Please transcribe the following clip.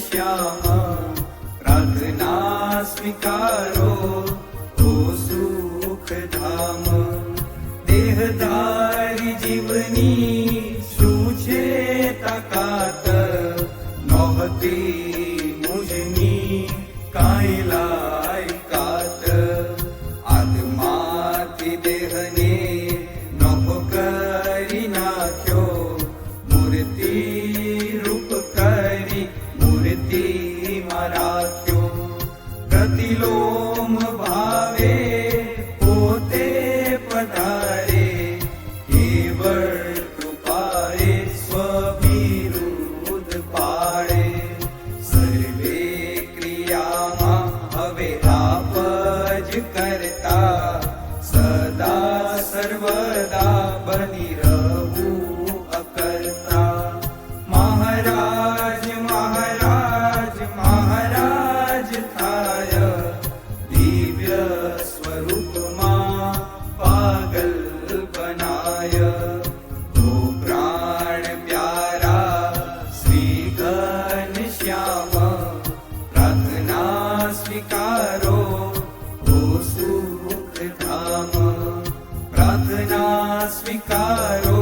्याम राज्ञ तो सुख धाम देहदारि जीवनी सूचे तकात नहते मुजनी कायला તેથી મરાત્યો પ્રતિલોમ સર્વે ક્રિયામાં હવે આપ જ કરતા સદા સર્વદા બની पागल्पनाय तु प्राणप्यरा स्वीकरिष्याम रथना स्विकारो दो धाम प्रथना स्विकारो